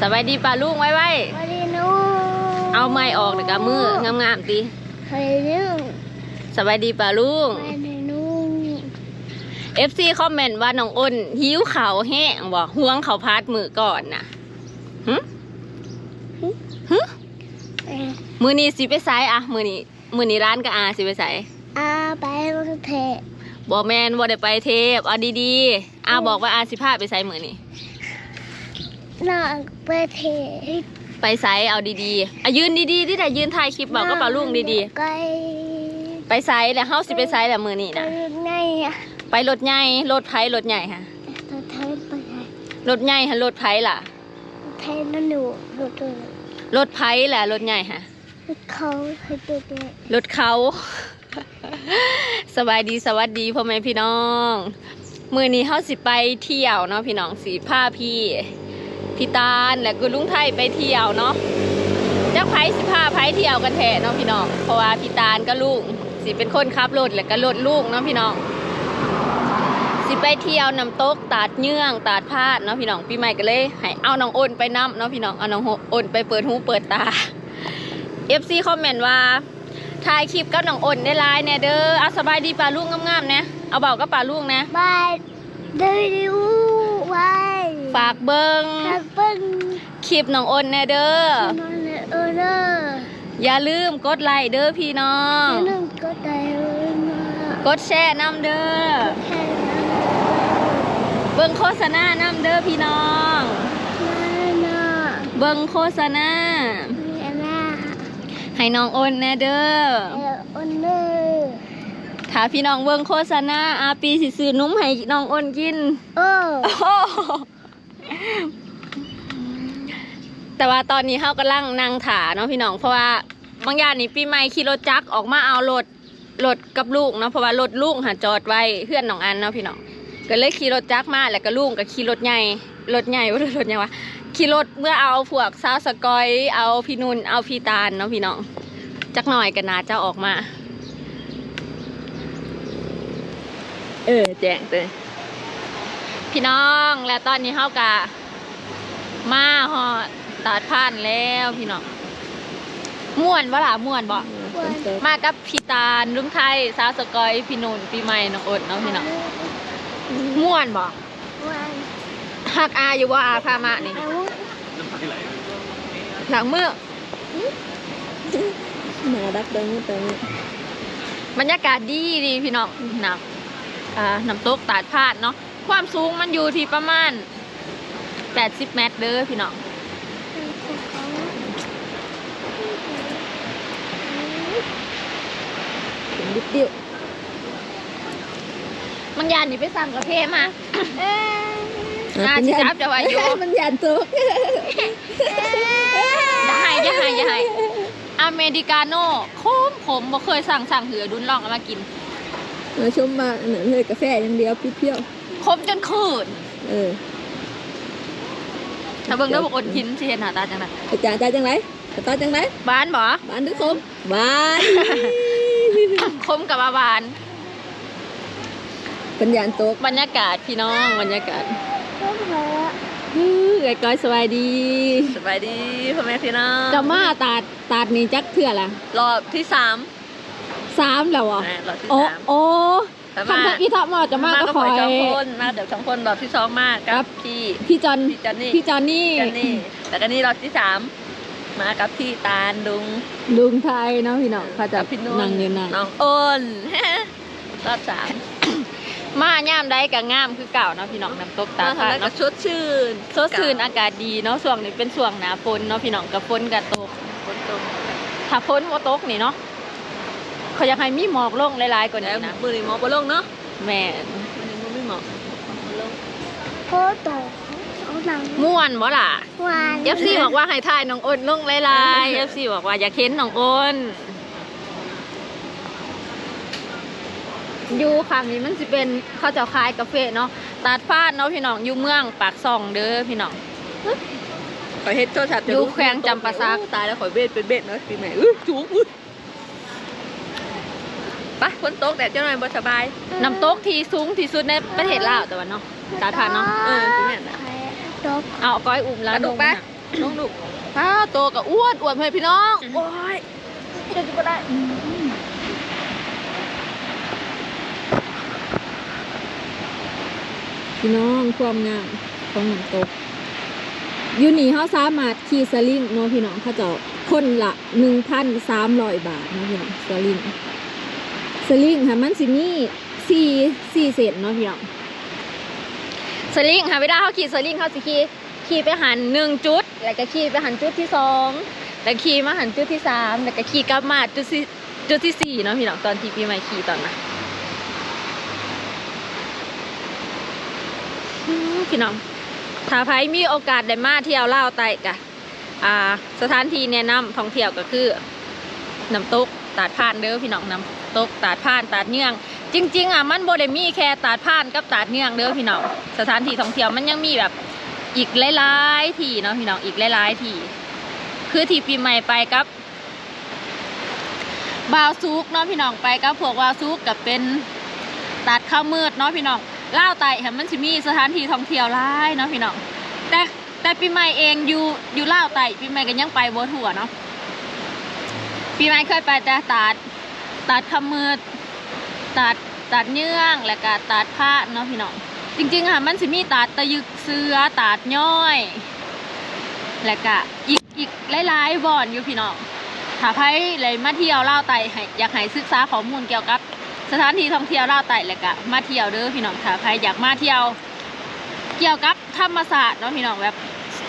สบายดีป่าลุงไว้ไว้วันนี้หนูเอาไม้ออกเดี๋ยวกับมืองามๆตีเคยเรื่องสบายดีป่าลุงวันนี้หนู FC คอมเมนต์ว่าน้องอ้นหิวเขาวแห้งบ่ห่วงเขาวพาดมือก่อนน่ะหึหึเอ่อมือนี้สิไปไสอะมือนี้มือนี้ร้านก็อาสิไปไสอาไปประเทศบ่แมนบ่ได้ไปเทพเอาดีๆอาบอกว่าอาสิพาไปไสมือนี้ นอกประเทศไปไสเอาดีๆอะยืนดีๆที่ไหนยืนถ่ายคลิปบอกก็ป่าลุงดีไกลๆไปไสแล้วเฮาสิไปไสแล้วมือนี้ไปนะไหนอะไปรถใหญ่รถไผรถใหญ่ค่ะประเทศไปไหนรถใหญ่ฮะรถไผล่ะประเทศนั่นหนูหนูตัวรถไผแหละรถใหญ่ฮะเขาให้ตัวเด็กรถเขา สบายดีสวัสดีพ่อแม่พี่น้อง มือนี้เฮาสิไปเที่ยวเนาะพี่น้องสิพาพี่ พี่ตาลและกุลุงไทยไปเที่ยวเนาะจักไผสิพาไผเที่ยวกันแท้เนาะพี่น้องเพราะว่าพี่ตาลก็ลุงสิเป็นคนขับรถและก็รถลูกเนาะพี่น้องสิไปเที่ยวน้ำตกตาดเยื่องตาดพาดเนาะพี่น้องปีใหม่ก็เลยให้เอาน้องโอนไปนํเนาะพี่น้องเอาน้องโอนไปเปิดหูเปิดตา FC คอมเมนต์ว่าถ่ายคลิปกับน้องโอนได้ไลน์เนี่ยเด้อเอาสบายดีป่าลุงงามๆนะเอาเบากับป่าลุงนะบายดูดูไว ฝากเบิงถ้าเปิ้ลคลิปน้องโอนแน่เด้อ นอนเลยเออเด้ออย่าลืมกดไลค์เด้อพี่น้องอย่าลืมกดไลค์ด้วยนะกดแชร์น้ำเด้อ แค่นั้นเบิ่งโฆษณาน้ำเด้อพี่น้องนะนะเบิ่งโฆษณา มีอะไรให้น้องโอนแน่เด้อ เอออันเลยถ้าพี่น้องเบิ่งโฆษณาอาปีสิซื้อนุ่มให้น้องโอนกิน โอ้ โอ้โห แต่ว่าตอนนี้เขากำลังนั่งถาเนาะพี่น้องเพราะว่าบางอย่างนี่ปีใหม่ขี่รถจักรออกมาเอารถรถกับลูกเนาะเพราะว่ารถลูกหาจอดไว้เพื่อนน้องอันเนาะพี่น้องก็เลยขี่รถจักรมาแล้วก็ลูกก็ขี่รถใหญ่รถใหญ่ว่ารถใหญ่วะขี่รถเมื่อเอาพวกซาวสกอย เอาพี่นุนเอาพี่ตาลเนาะพี่น้องจักหน่อยกันนาจะออกมา เออแจ้งเลย พี่น้องและตอนนี้เฮากะมาฮอดตาดผ่านแล้วพี่น้องม่วนบ่ล่ะม่วนบ่วันมากับพี่ตาลลุงไทยสาวสกอยพี่นุ่นปีใหม่น้องอดเนาะพี่น้องม่วนบ่วันฮักอาอยู่บ่อาพามานี่เอาหลังมือมาดักเดินเติมบรรยากาศดีดีพี่น้องน้ำอ่าน้ำตกตาดพาดเนาะ ความสูงมันอยู่ที่ประมาณ 80 เมตรเด้อพี่น้องเป็นดิบเดียวมันยานนี่ไปสั่งกาแฟมาเอ้ยอ่าสิจับจะไว้อยู่มันยันตัวอย่าให้อย่าให้อย่าให้อเมริกาโน่ขมขมบ่เคยสั่งสั่งเหือดุนลองเอามากินมาชมมาเหนือเลยกาแฟอย่างเดียวเปรี้ยว ขมจนขืนๆเออถ้าเบิ่งแล้วบอกอดหินสิเห็นหน้าตาจังไดอาจารย์จ้าจังไรอาจารย์จังไรบ้านบ่บ้านหรือคมบ้านขมกับว่าหวานเป็นยันโต๊ะบรรยากาศพี่น้องบรรยากาศก็เหรออื้อไอ้ก้อยสบายดีสบายดีพ่อแม่พี่น้องจะมาตาดตาดนี่จักเทื่อละรอบที่สามสามแล้วอะนะรอบที่โอ้สามโอ้ แต่คำทักอีทอมาจะมาก็คขออยยสองคนมาเดี๋ยวสองคนรอบที่สองมาครักับบพี่พี่จอนพี่จอนนี่พี่จอนนี่จอนนี่แล้วก็นี่รอบที่สามมากับพี่ตาลลุงลุงไทยเนาะพี่น้องเขาจะกับพี่นุ่นนั่งอยู่นั่งน้องอ้นรอบสามมาย่ามได้กับงามคือเก่าเนาะพี่น้องน้ำตกตามาพาทำดแล้วก็เนาะชดชื่นสดชื่นอากาศดีเนาะช่วงนี้เป็นช่วงหนาฝนเนาะพี่น้องกับฝนกับตกฝนตกถ้าฝนบ่ตกนี่เนาะ เขาอยากให้มีหมอกลงหลายๆกว่าแล้นี้วนะมือนี้หมอกบ่ลงเนาะแม่นมือนี้มือไม่หมอกบ่ลงโคตรเอาหนังม่วนบ่ล่ะหวาน FC บอกว่าให้ถ่ายน้องอ้นลงหลายๆ FC บอกว่าอยากเห็นน้องอ้นอยู่ฝั่งนี้มันสิเป็นเขาเจะขายกาแฟเนาะตาดฟาดเนาะพี่น้องอยู่เมืองปากซองเด้อพี่น้องขอยเฮ็ดโทรศัพท์อยู่แขวงจำปาสักตายแล้วขอยเบ็ดเป็นเบ็ดเนาะปีใหม่อื้อจุก อุ้ยไปฝนตกแดดเจ้าหน่อยบ่สบายน้ำตกที่สูงที่สุดในประเทศลาวแต่ว่าเนาะตาดฟาดเนาะเออคือแม่นน่ะตกเอาก้อยอุ่มแล้วกระดูกไปนน้องดุอ้าวโตกับอ้วนอ้วนเพื่อนพี่น้องโอ้ยจะจะได้พี่น้องความงามของน้ำตกอยู่นี่เขาสามารถขี่สลิงเนาะพี่น้องเขาจะคนละหนึ่งพันสามร้อยบาทเนาะพี่น้องสลิง สลิงค่ะมันสิมีสี่สี่เศษเนาะพี่น้องสลิงค่ะเวลาเขาขี่สลิงเขาสิขี่ขี่ไปหันหนึ่งจุด แล้วก็ขี่ไปหันจุดที่สองแล้วขี่มาหันจุดที่สามแล้วก็ขี่กลับมาจุดที่จุดที่สี่เนาะพี่น้องตอนที่ปีใหม่ขี่ตอนนั้นอืมพี่น้องถ้าใครมีโอกาสได้มาเที่ยวเล่าไต่กะอ่า สถานที่แนะนำท่องเที่ยวก็คือน้ำตกตาดผ่านเด้อพี่น้องน้ำ ตกตาดผ่านตาดเนื่อง จริง ๆอะมันโบได้มีแค่ตาดผ่านกับตาดเนื่องเด้อพี่น้องสถานที่ท่องเที่ยวมันยังมีแบบอีกหลายๆที่เนาะพี่น้องอีกหลายๆที่คือที่ปีใหม่ไปกับบาวซุกเนาะพี่น้องไปกับพวกบาวซุกกับเป็นตัดข้าวมืดเนาะพี่น้องเล่าไต่ค่ะมันจะมีสถานที่ท่องเที่ยวหลายเนาะพี่น้องแต่แต่ปีใหม่เองอยู่อยู่เล่าไต่ปีใหม่ก็ยังไปบัทั่วเนาะปีใหม่เคยไปแต่ตัด ตัดขมืดตัดตัดเยื่องแล้วก็ตัดผ้าเนาะพี่น้องจริงๆค่ะมันสิมีตัดตะยึกเสือตัดย่อย แล้วก็อีกอีกหลายๆบ่อนอยู่พี่น้องถ้าใครเลยมาเที่ยวเล่าไต่อยากให้ศึกษาข้อมูลเกี่ยวกับ สถานที่ท่องเที่ยวเล่าไต่แล้วก็มาเที่ยวเด้อพี่น้องถ้าใครอยากมาเที่ยว เกี่ยวกับธรรมศาสตร์เนาะพี่น้องแบบ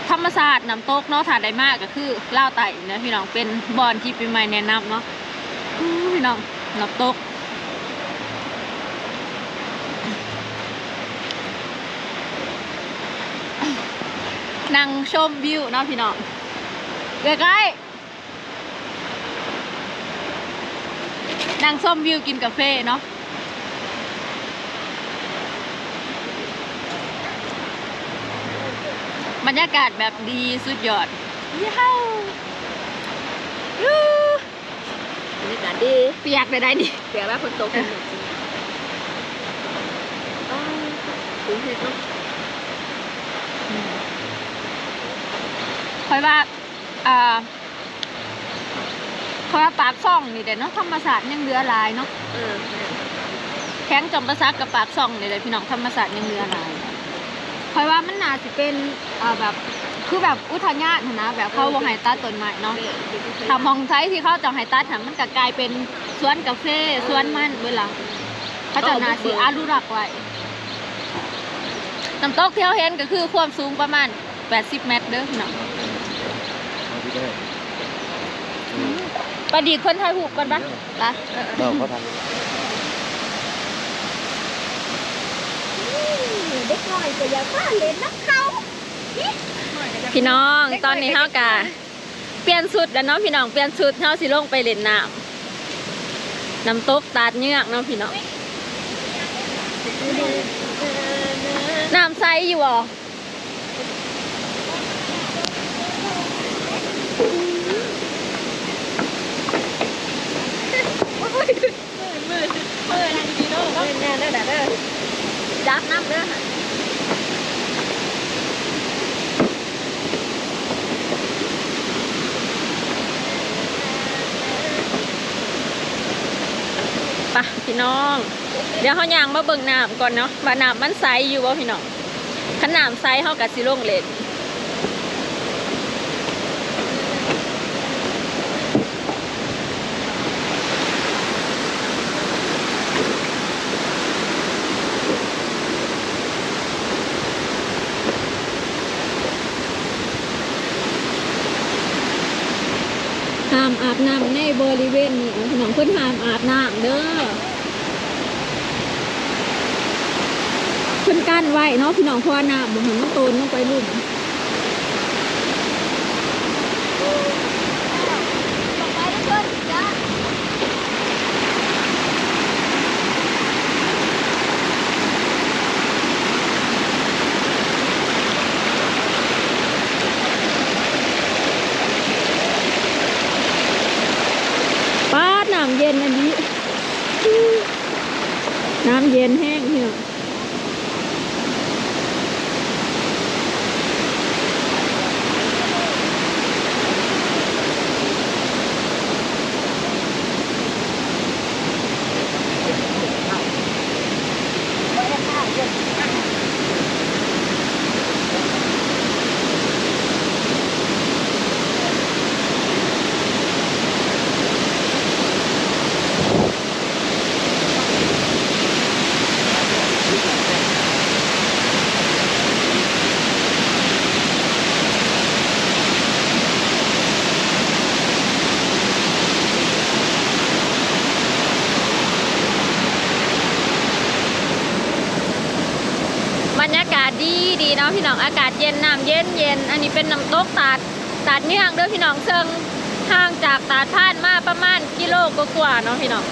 ธรรมศาสตร์น้ำตกเนาะถ้าได้มากก็คือเล่าไต่นะพี่น้องเป็นบ่อนที่ปีใหม่แนะนำเนาะ พี่น้องน้ำตกนั่งชมวิวเนาะพี่น้องใกล้ๆนั่งชมวิวกินกาแฟเนาะบรรยากาศแบบดีสุดยอดย้าวยู บรรยากาศ ดีเปียกได้ได้ดิเสียแล้วคนตกคนหนึ่งอ้าวถึงเห็นเนาะคอยว่าอ่าคอยว่าปากซ่องนี่เด็ดเนาะธรรมศาสตร์ยังเหลือหลายเนาะเออแข้งจอมประซักกับปากซ่องนี่เลยพี่น้องธรรมศาสตร์ยังเหลือหลายคอยว่ามันน่าสิเป็นอ่าแบบ คือแบบอุทยานหั้นนะแบบเขาบอกให้ตัดต้นไม้เนาะทำมองไซที่เขาจะให้ตัดหันมันก็กลายเป็นสวนกาแฟสวนมันเวลาเขาจะนาสิอนุรักษ์ไว้น้ำตกที่เขาเห็นก็คือความสูงประมาณ 80 เมตรเด้อพี่น้องประดิษฐ์คนไทยหูกกันปะละเราเขาทำเด็กน้อยก็อยากมาเล่นน้ำเขา พี่น้องตอนนี้เฮากะเปลี่ยนสุดแล้วเนาะพี่น้องเปลี่ยนสุดเฮาสิลงไปเล่นน้ำน้ำตกตาดเงือกเนาะพี่น้องน้ำใสอยู่อะจับน้ำเด้อ ปะพี่น้อง เดี๋ยวเขายางมาเบิ่งน้ำก่อนเนาะว่าน้ำมันใสอยู่บ่พี่น้องขนาดใสเขากับสิลงเล่น บน้ำในบริเวณนี้นะพี่น้องเพิ่นหามอาบน้ำเด้อเพิ่นกั้นไว้เนาะพี่น้องพ่อน้ำบ่ให้มันโตนลงไปลุ่ม ป้าดน้ำเย็นอันนี้ น้ำเย็นแห้งพี่น้องะพี่น้องอากาศ เย็นน้ำเย็นเย็น อันนี้เป็นน้ำตกตาดตาดเนื่องเด้อพี่น้องเชิงห่างจากตาดพานมาประมาณกิโลกว่าๆเนาะพี่น้อง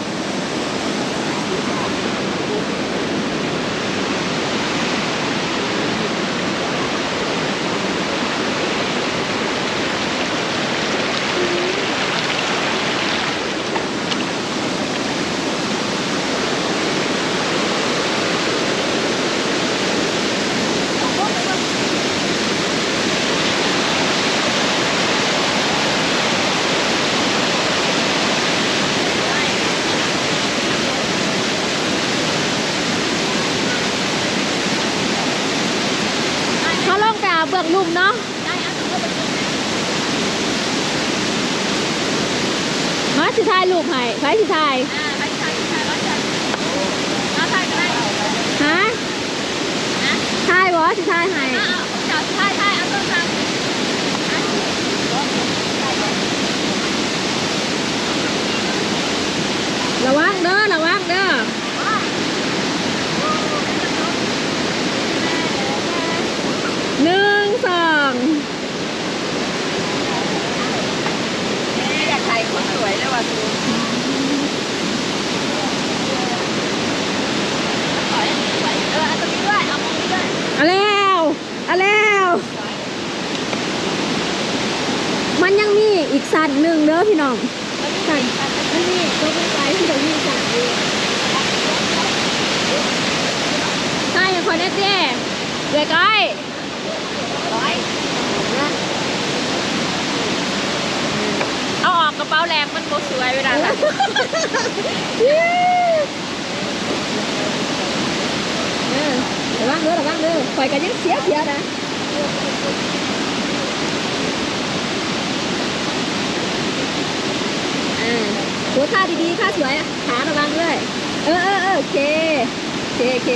ท่าดีๆท่าสวยอะขาระวังด้วย เออเออเออโอเคโอเคโอเค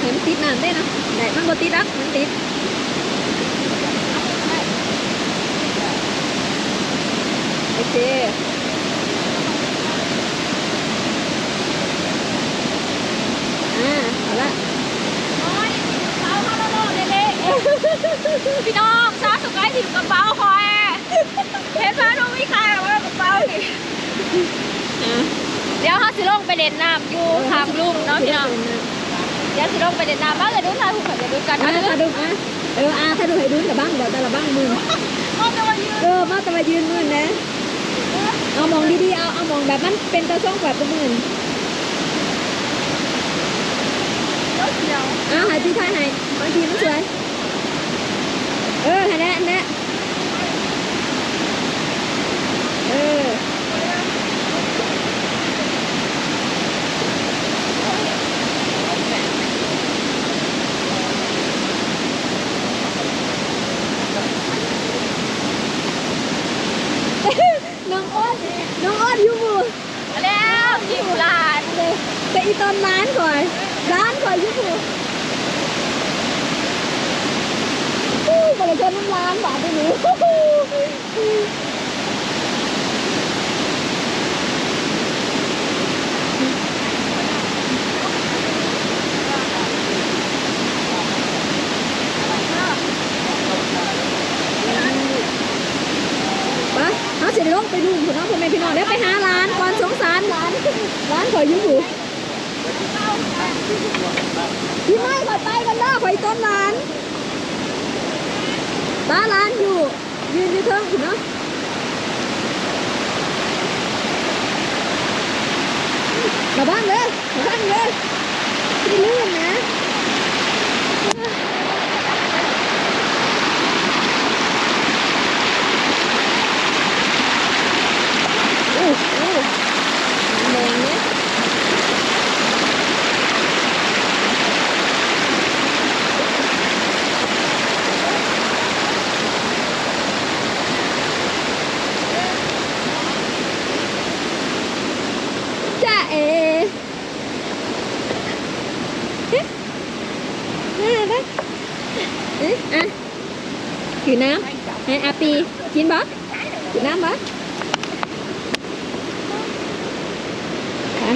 เห็นมันติดน้ำได้นะได้มันบ่ติดอะมันติดโอเคอ่าเอละโอ้ยเอาเข้าโลดเล็กๆพี่น้องซาสุกายถิ่มกระเป๋าคอยเห็นฟ้าดูไม่คายหรอกว่ากระ เป๋าสิเดี๋ยวเขาสิลงไปเล่นน้ำอยู่ทางลุ่มเนาะพี่น้องเดี๋ยวสิลงไปเล่นน้ำบ้างเลยดูทางหุ่นเดี๋ยวดูกันอ่านะถ้าดูอะเอออ่าถ้าดูให้ดูกับบ้างเดี๋ยวแต่ละบ้างมือก็จะมายืนเออมาแต่มายืนมือนะเอามองดีๆเอาเอามองแบบมันเป็นตะช่องแบบประมือนรถเดียวอ้าวหายพี่ทายหายบางทีมันสวยเออหายแน่แน่เออ น้องอ้นน้องอ้นอยู่หมู่ แล้วทีมลาน เลยแต่อีตอนร้านก่อนร้านก่อนอยู่หมู่อู้บริการน้ำร้านหวานไปหนูไปเขาจะได้ลงไปดูพี่น้องพ่อแม่พี่น้องแล้วไปหาร้านก่อนสงสารร้าน ร้านขอยอยู่ที่ไม่ขอยไปกันเด้อขอยต้นร้านบ้าร้านอยู่ ยืนอยู่เทิงพี่เนาะระวังเลยระวังเลยที่ลื่นนะ gì chín bớt chín năm bớt à.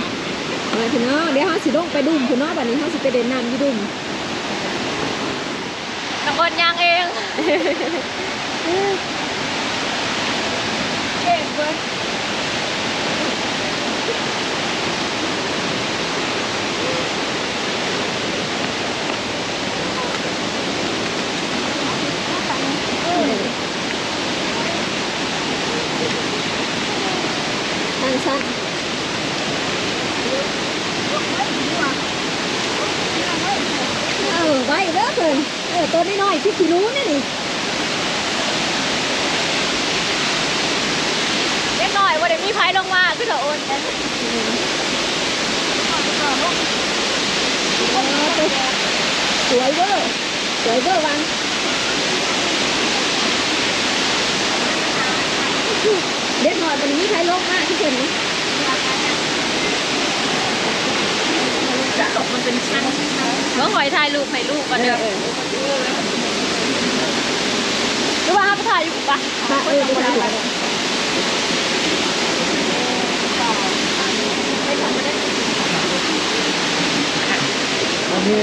มาพี่น้อเดี๋ยวเขาสิลงไปดุมพี่น้องแบบนี้เขาสิไปเดินน้ำยี่ดุมน้ำอนยางเองเก่งเว้ย ออตัวน้อยๆที่ขี้รู้นี่นี่เล็กน้อยว่าเดี๋ยวมีไผ่ลงมาขึ้นเถอะโอนกันสวยเวอร์สวยเวอร์วันเด็กหน่อยวันนี้มีไผ่ลงมาที่เกินนี้ มันเป็นชั้นเมื่อหอยทายลูกให้ลูกกันเด้อรู้ว่าห้าไถ่ายอยู่ปะเออไปถ่ายนี่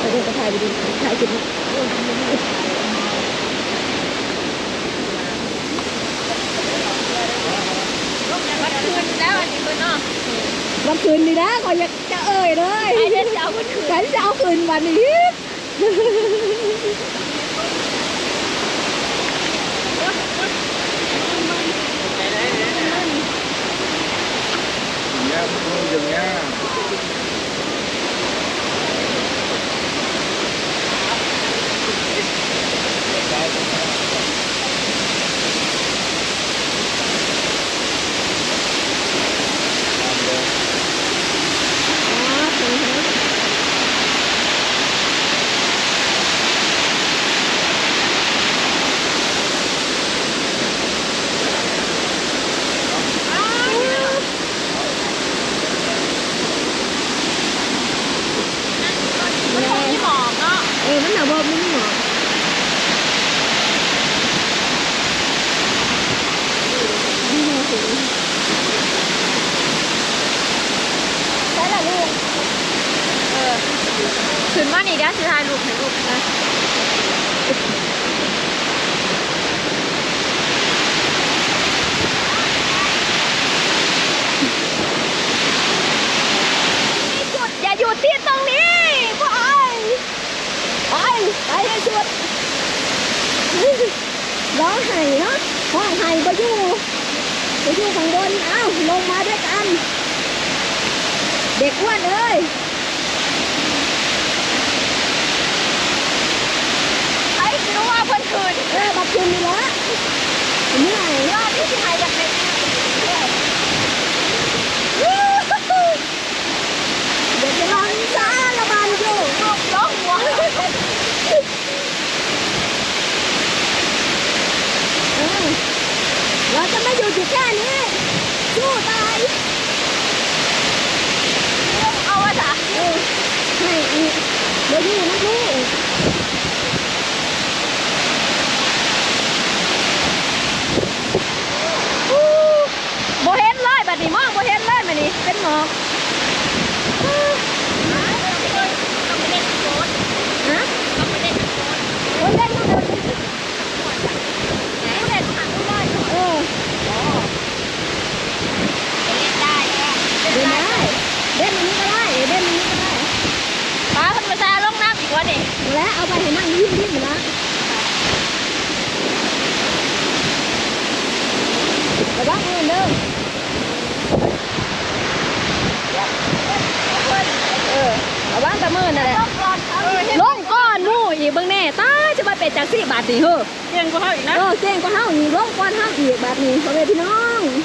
ไปดูกระถ่ายไปดูถ่ายจุดนี้แล้วอันนี้เพื่อนเนาะ วันคืนดีนะขอยอยากจะเอ่ยเลยฉันจะเอาคืนวันนี้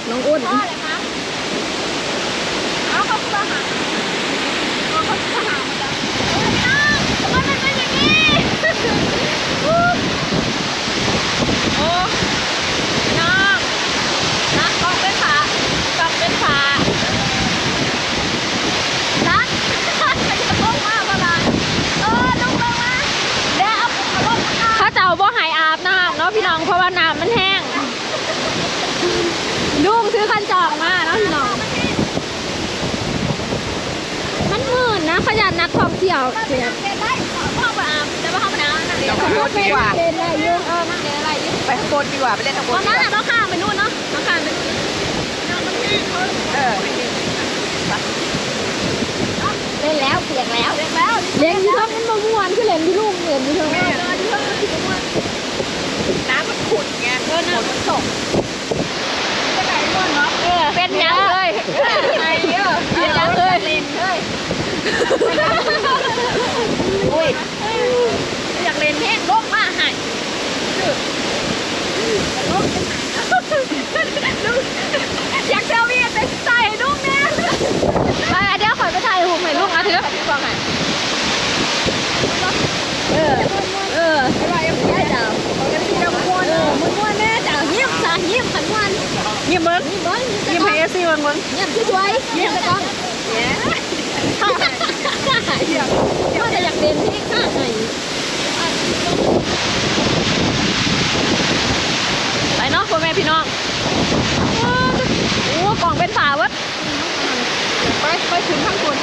น้องอ้น อบเที่ยวเสียได้พ่อไอาบแต่ว่าห้องน้ำนั่งเดีกว่าเล่นอะไรยืมเออนั่งเล่นอะไรยืมไปข้างบนดีกว่าไปเล่นข้างบนตอนนั้นเราข้ามไปนู่นเนาะเราข้ามไปนั่งมันแห้งเออเล่นแล้วเปียกแล้วเล่นแล้วเล่นที่ท้องมันมาม่วนขึ้นเล่นที่ลูกเล่นที่ท้อง อุ้ยอยากเล่นแห้งลงมาใหายอยากเซลฟี่แต่ใส่ลูกเนี่ยไปเดี๋ยวขอยไปถ่ายรูปให้ลูกเอาเถอะเออ เอออะไรยังไม่ได้จ้ะเขาจะที่เราควรเออมันม้วนแน่จ้ะเงียบจ้ะเงียบขันวันเยี่ยมมั้งเบิ้งเยี่ยมให้เอฟซีมันมั้งเงียบช่วยๆเงียบไปก่อน เนี่ย ข้าหายข้าหายว่าจะอยากเรียนที่ข้าหายไปเนาะพ่อแม่พี่น้องโอ้กล่องเป็นฝาวัดไปไปถึงข้างบน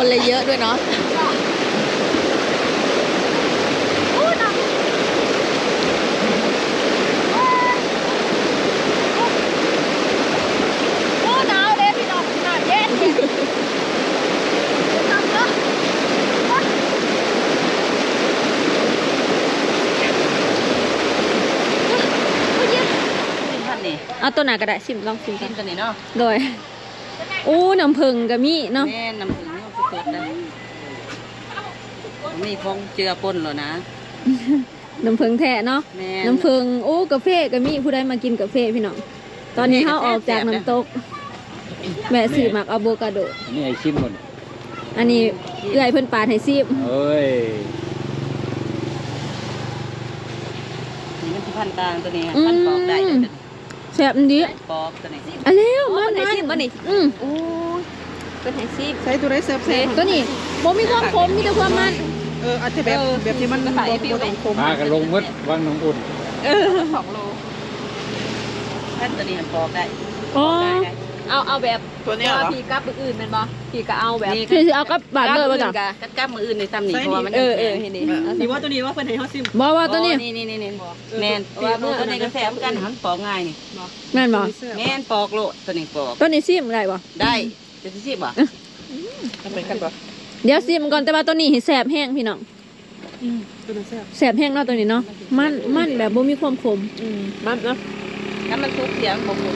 คนเลยเยอะด้วยเนาะอู้หนาวเลยพี่น้องหนาวเย็นเย็นหนาวเนอะท่านนี่เอาตัวหนาก็ได้ชิมลองชิมกักินนตัวนี้เนาะโดย อู้น้ำผึ้งก็มีเนาะ แม่น้ำผึ้ง สดๆนะมีฟองเจือปนเหรอนะน้ำเพิงแท้เนาะแม่น้ำเพิงโอ้กาแฟก็มีผู้ใดมากินกาแฟพี่น้องตอนนี้เขาออกจากน้ำตกแม่ซื้อหมักอะโวคาโด อันนี้ไอชิมหมดอันนี้เอื้อยเพิ่นปาดให้ซีบเอ้ยนี่มันสิพันกลางตัวนี้พันปอกได้เลยแซ่บอันดีปอกตัวนี้อันแล้วโอ้มันเป็นไฮมันซีบบ่นี่อืม โอ้ย เป็นไฮซีบใช้ตัวได้เซิร์ฟเซ่ตัวนี้บ่มีความขมมีแต่ความมัน เอออาจจะแบบแบบที่มันขายฟิวไหมคมพากันลงมดวางน้ำอุ่นสองโลพันตัวนี้มันปอกได้อ๋อได้ได้เอาเอาแบบตัวเนี้ยเหรอพี่กับอื่นเป็นบ่พี่ก็เอาแบบคือสิเอากับบาดเลยว่าจ้ะกัดกับมืออื่นในตำหนิเพราะว่ามันเออเออเห็นดินี่ว่าตัวนี้ว่าเพิ่นให้เฮาซิมบ่ว่าตัวนี้นี่นี่นี่นี่แม่นว่าตัวนี้ก็แซ่บกันหันปอกง่ายนี่แม่นบ่แม่นปอกโลดตัวนี้ปอกตัวนี้ซิมได้บ่ได้ จะสิบ่ทำเป็นกันปะเดี๋ยวซิมก่อนแต่ว่าตัวนี้ให้แซ่บแห้งพี่น้องตัวนั้นแซ่บแซ่บแห้งเนาะตัวนี้เนาะมันมันแบบบ่มีความขมอืมมันเนาะถ้ามันทุกเสียงบ่หมด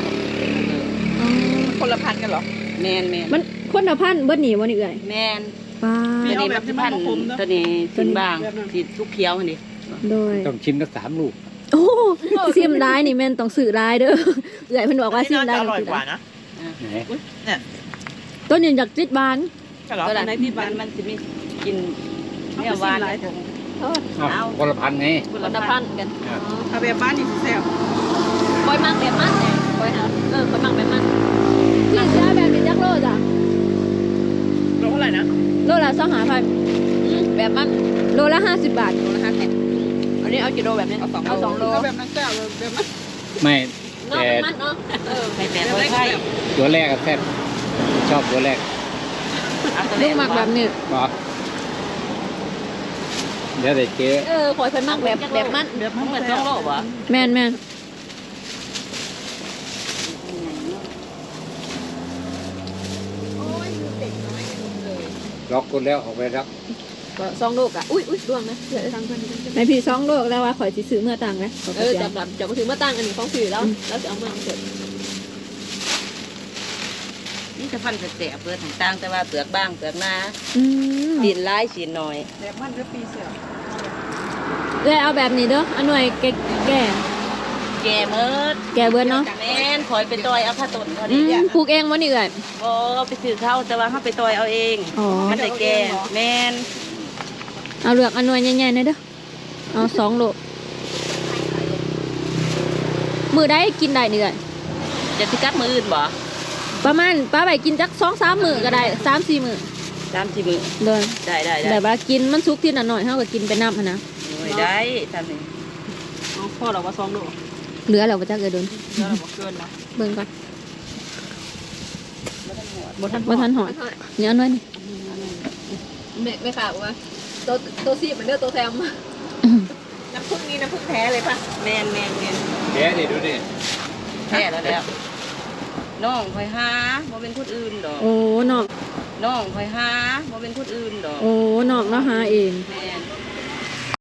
คนละพันกันเหรอแม่นแม่นมันคนละพันเบิดหนีบ่นี่เอ่ยแม่นป้าตัวนี้มันสิพันตัวนี้สินบางสิทุกเขียวนี่โดยต้องชิมทั้งสามลูกโอ้ซิมได้นี่แม่นต้องซื้อได้เด้อเอ่ยเพิ่นบอกว่าซิมได้อต้องร่อยซื้อกว่าได้นะไหน ตัวนี้จากจิตบานใช่เหรอในที่บ้านมันสิมีกินเนี่ยหวานหลายถุงอ้าวคนละพันไงคนละพันกันอะเอาแบบบ้านนี่สิแซ่บคอยมั่งแบบมั่งเนี่ยคอยหาเออคอยมั่งแบบมั่งพี่ซื้อแบบนี้จักโลจ้ะโลเท่าไหร่นะโลละ2,500อืมแบบมั่งโลละ50บาทโลละห้าสิบอันนี้เอากี่โลแบบนี้เอาสองเอาสองโลเอาแบบนั้นแซ่บเลยแบบนั้นไม่เนาะแต่แบบมั่งเนาะเออในแต่ตัวไข่ตัวแรกก็แซ่บ ชอบตัวแรกลูกหมักแบบนี้บอกเดี๋ยวแต่เจ๊เออคอยเพิ่นมั่งแบบแบบมั่งแบบนั้นเหมือนแซ่ต้อบงโลบ่แม่นแม่นล็อกคนแล้วออกไปแล้วก็สองโลกอะอุ้ยอุ้ยดวงนะเดี๋ยวทางเพิ่นในพี่สองโลกแล้วว่าข่อยสิซื้อเมื่อตังค์นะเออจับจับจับมาถึงมาตั้งอันนี้ของสื่อแล้วแล้วจะเอามาเสร็จ นี่ จะพันแสบเปิดต่างแต่ว่าเปลือกบางเปลือกหนาอืมดินร้ายสีน้อยแบบมันจะปีแซ่บเลยเอาแบบนี้เด้ออันหน่วยแก่แก่แก่เมิดแก่เบิดเนาะแม่นคอยไปต่อยเอาผ้าต้นเขาอืดิมปลูกเองวะนี่เอ่ยบ่ไปซื้อเข้าแต่ว่าเขาไปต่อยเอาเอง อ๋อมันได้แก่แม่นเอาเลือกอันหน่วยใหญ่ๆหน่อยเด้อเอาสองโลมือได้กินได้นี่เอ่ยจะสิกัดมืออื่นบ่ ประมาณป้าไปกินจักสองสามมือก็ได้สามสี่มือตามที่มือโดยได้ได้ได้แต่ว่ากินมันสุกที่น่ะหน่อยเท่ากับกินไปน้ำหั้นนะโอ้ยได้ทำนี่เอาพ่อเราว่าสองโลเหลือแล้วบ่จักเออโดนแล้วเราบอกเกินนะเบิ่งก่อนบ่ทันบ่ทันหอดเนี่ยอันหน่วยนี่ไม่ไม่ค่ะว่าตัวตัวซีมันเด้อตัวแซมน้ำผึ้งนี่น้ำผึ้งแท้เลยป่ะแม่นแม่นแม่นเจ๊ดิดูดิแท้แล้วแล้ว น้องคอยหาบ่เป็นคนอื่นดอกโอ้นอกน้องคอยหาบ่เป็นคนอื่นดอกโอ้นอกแล้วหาเองแม่